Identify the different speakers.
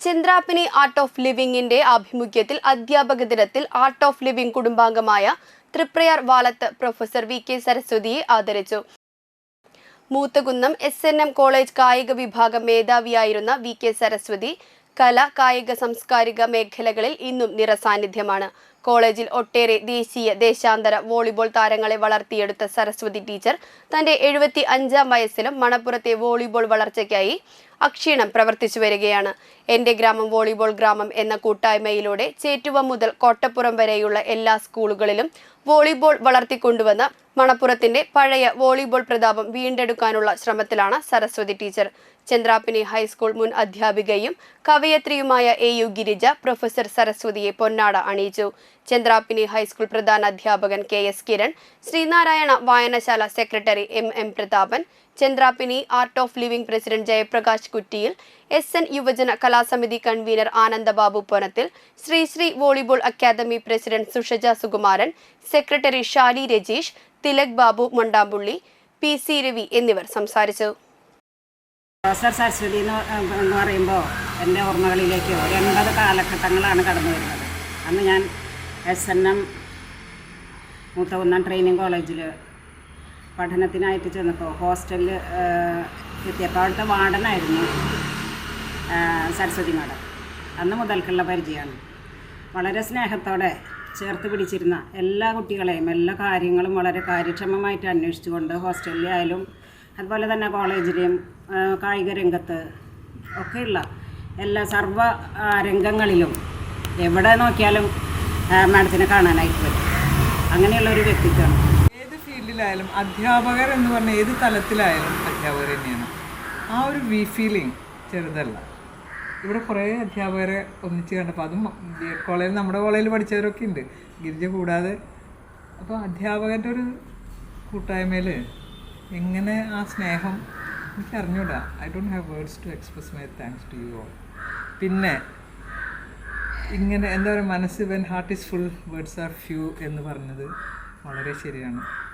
Speaker 1: ചന്ദ്രാപ്പിനി art of ലിവിംഗിന്റെ ആഭിമുഖ്യത്തിൽ അധ്യാപക ദിനത്തിൽ art of living കുടുംബാംഗമായ Triprayar Valath professor V K സരസ്വതിയെ ആദരിച്ചു. Moothakunnam S N M college കായിക വിഭാഗം മേധാവിയായിരുന്ന വി കെ സരസ്വതി കല കായിക സാംസ്കാരിക മേഖലകളിൽ ഇന്നും നിറസാന്നിധ്യമാണ്. കോളേജിൽ ഒട്ടേറെ ദേശീയ ദേശാന്തര വോളിബോൾ താരങ്ങളെ വളർത്തിയെടുത്ത സരസ്വതി ടീച്ചർ തന്റെ എഴുപത്തി അഞ്ചാം വയസ്സിലും മണപ്പുറത്തെ വോളിബോൾ വളർച്ചയ്ക്കായി അക്ഷീണം പ്രവർത്തിച്ചു വരികയാണ്. എന്റെ ഗ്രാമം വോളിബോൾ ഗ്രാമം എന്ന കൂട്ടായ്മയിലൂടെ ചേറ്റുവ മുതൽ കോട്ടപ്പുറം വരെയുള്ള എല്ലാ സ്കൂളുകളിലും വോളിബോൾ വളർത്തിക്കൊണ്ടുവന്ന മണപ്പുറത്തിന്റെ പഴയ വോളിബോൾ പ്രതാപം വീണ്ടെടുക്കാനുള്ള ശ്രമത്തിലാണ് സരസ്വതി ടീച്ചർ. ചന്ദ്രാപ്പിനി ഹൈസ്കൂൾ മുൻ അധ്യാപികയും കവയത്രിയുമായ എ യു ഗിരിജ പ്രൊഫസർ സരസ്വതിയെ പൊന്നാട അണിയിച്ചു. ചന്ദ്രാപ്പിനി ഹൈസ്കൂൾ പ്രധാന അധ്യാപകൻ കെ എസ് കിരൺ ശ്രീനാരായണ വായനശാല secretary M M Prathapan Chandrappini Art of Living president Jayaprakash Kuttiyil S N യുവജന കലാസമിതി convener Anandababu Ponathil Sri Sri Sri volleyball academy president Sushaja Sukumaran secretary Shali Rajeesh Thilak Babu Mondampully P C Ravi എന്നിവർ സംസാരിച്ചു.
Speaker 2: Professor Saraswati എന്ന് പറയുമ്പോൾ എന്റെ ഓർമ്മകളിലേക്ക് എൺപത് കാലഘട്ടങ്ങളാണ് കടന്നു വരുന്നത്. അന്ന് ഞാൻ S N M Moothakunnam training കോളേജിൽ പഠനത്തിനായിട്ട് ചെന്നപ്പോൾ ഹോസ്റ്റലിൽ എത്തിയപ്പോൾ അവിടുത്തെ വാർഡനായിരുന്നു സരസ്വതി മാഡം. അന്ന് മുതൽക്കുള്ള പരിചയമാണ്. വളരെ സ്നേഹത്തോടെ ചേർത്ത് പിടിച്ചിരുന്ന എല്ലാ കുട്ടികളെയും എല്ലാ കാര്യങ്ങളും വളരെ കാര്യക്ഷമമായിട്ട് അന്വേഷിച്ചുകൊണ്ട് ഹോസ്റ്റലിലായാലും അതുപോലെ തന്നെ കോളേജിലെയും കായിക രംഗത്ത് ഒക്കെയുള്ള എല്ലാ സർവ രംഗങ്ങളിലും എവിടെ നോക്കിയാലും മാഡത്തിനെ കാണാനായിട്ട് പറ്റും. അങ്ങനെയുള്ള ഒരു വ്യക്തിത്വമാണ്.
Speaker 3: ഏത് ഫീൽഡിലായാലും അധ്യാപകർ എന്ന് പറഞ്ഞ ഏത് തലത്തിലായാലും അധ്യാപകർ തന്നെയാണ്. ആ ഒരു വി ഫീലിംഗ് ചെറുതല്ല. ഇവിടെ കുറേ അധ്യാപകരെ ഒന്നിച്ച് കണ്ടപ്പോൾ അതും ബി എഡ് കോളേജിൽ നമ്മുടെ കോളേജിൽ പഠിച്ചവരൊക്കെ ഉണ്ട്. ഗിരിജ കൂടാതെ. അപ്പോൾ അധ്യാപകന്റെ ഒരു കൂട്ടായ്മയിൽ എങ്ങനെ ആ സ്നേഹം എനിക്ക് അറിഞ്ഞൂടാ. I don't have words to express my thanks to you all പിന്നെ ഇങ്ങനെ എന്താ പറയുക മനസ്സ് when heart is full words are few എന്ന് പറഞ്ഞത് വളരെ ശരിയാണ്.